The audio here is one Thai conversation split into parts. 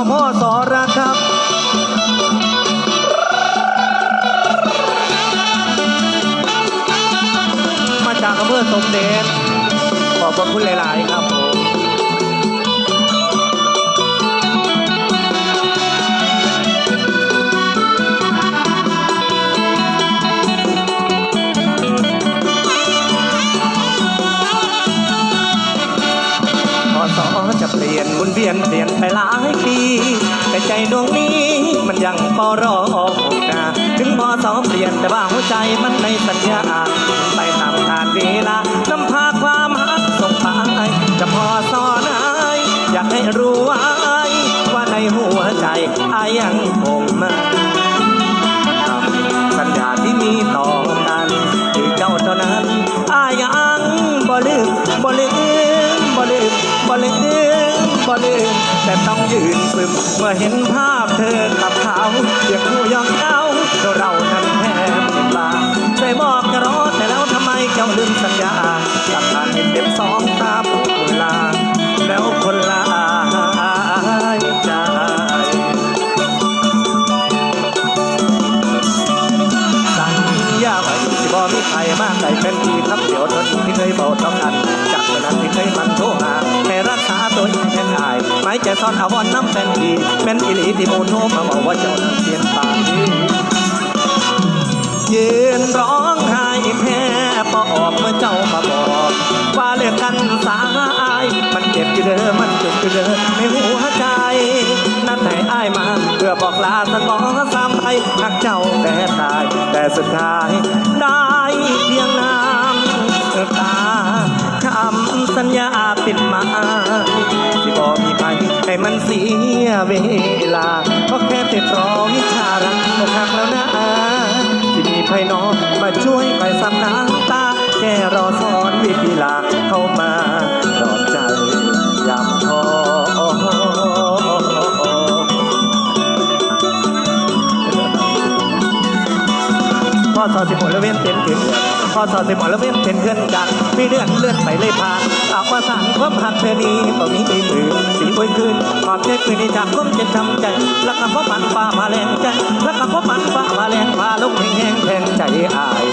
องพ่อสอรักครับมาจากอำเภอสมเด็จขอบคุณหลาย ๆ ครับผม เปลี่ยนหมุนเวียนเปลี่ยนไปหลายปี แต่ใจดวงนี้มันยังปอรอคงนะถึงพอสอเปลี่ยนแต่ว่าหัวใจมันในสัญญาไปตามทานเวลานำพาความหักส่งไปจะพอสอนไออยากให้รู้ไว้ว่าในหัวใจอายยังคงมา แต่ต้องยืนซึม เมื่อเห็นภาพเธอกับเขาเพียงผู้ยองเก้าเราเรานั้นแทบเป็นลาใจบอกจะรอแต่แล้วทำไมเจ้าลืมสัญญากับการเห็นเต็มสองตาผู้ลาแล้วคนลาใจสัญญาไว้สิบ่มีใครมากใครเป็นที่คำเดียวเท่าที่เคยบอกต้องกัน จากวันนั้นที่เคยมันโทรหาให้รักษาตัวเองแทนอายหมายใจซ่อนอาวรน้ำเป็นดีเป็นอิลีที่โมโนมาบอกว่าเจ้านั้นเปลี่ยนไปยืนร้องไห้แพ้ปอบเมื่อเจ้ามาบอกว่าเลิกกันสายมันเจ็บอยู่เด้อมันจ็บอยู่เด้อในหัวใจนั่นให้อายมาเพื่อบอกลาสักอสามไปหักเจ้าแต่ตายแต่สุดท้ายได้เพียงน้า สัญญาปิดมายที่บอกมีใครให้มันเสียเวลาเพราะแค่ติดรอวิชารักอกหักแล้วนะที่มีไพน้อง ข้อสอสิบหกแล้วเว้นเต็มถึงข้อสอสิบหกแล้วเว้นเป็นเพื่อนกันไม่เลื่อนเลื่อนไปเลยพาอาวาสังความหักเธอนี้อนมีใจมือสีบวยคืนขอบใจคืนในจากก้มเจ็บช้ำใจรักกับพ่อปันฟ้ามาแรงใจรักกับพ่อปันฟ้ามาแรงพาลูกแหงแห้งแทงใจอาย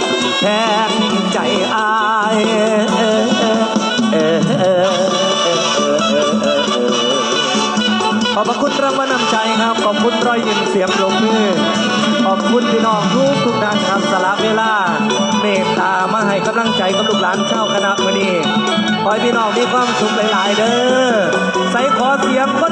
แทงใจอายเออเออเออเออขอบคุณรางวัลน้ำใจครับ ขอบคุณรอยยิ้มเสียงลงมือ ขอบคุณพี่น้องทุกทุกท่านครับสละเวลา เมตตามาให้กำลังใจกับลูกหลานเช่าคณะวันนี้ขอให้พี่น้องมีความสุขหลาย ๆ เด้อใส่ขอเสียงคน